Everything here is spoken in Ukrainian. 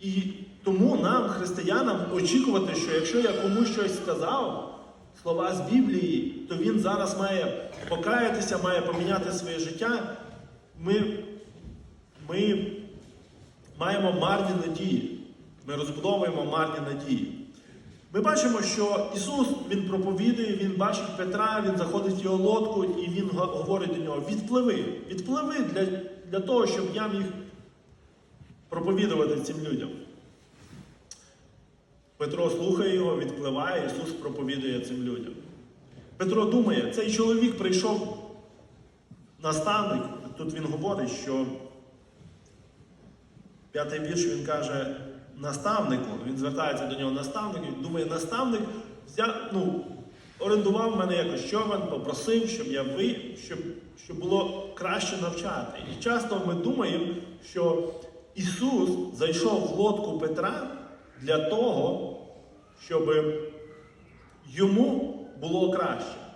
І тому нам, християнам, очікувати, що якщо я комусь щось сказав, слова з Біблії, то він зараз має покаятися, має поміняти своє життя. Ми, ми маємо марні надії. Ми розбудовуємо марні надії. Ми бачимо, що Ісус Він проповідує, Він бачить Петра, Він заходить в його лодку і Він говорить до нього: відпливи, відпливи для, для того, щоб я міг проповідувати цим людям. Петро слухає його, відпливає, Ісус проповідує цим людям. Петро думає, цей чоловік прийшов наставник. Тут він говорить, що п'ятий вірш він каже наставнику, він звертається до нього наставник, і думає, наставник взяв, ну, орендував мене якось човен, попросив, щоб я ви, щоб, щоб було краще навчати. І часто ми думаємо, що Ісус зайшов в лодку Петра для того, щоб йому було краще.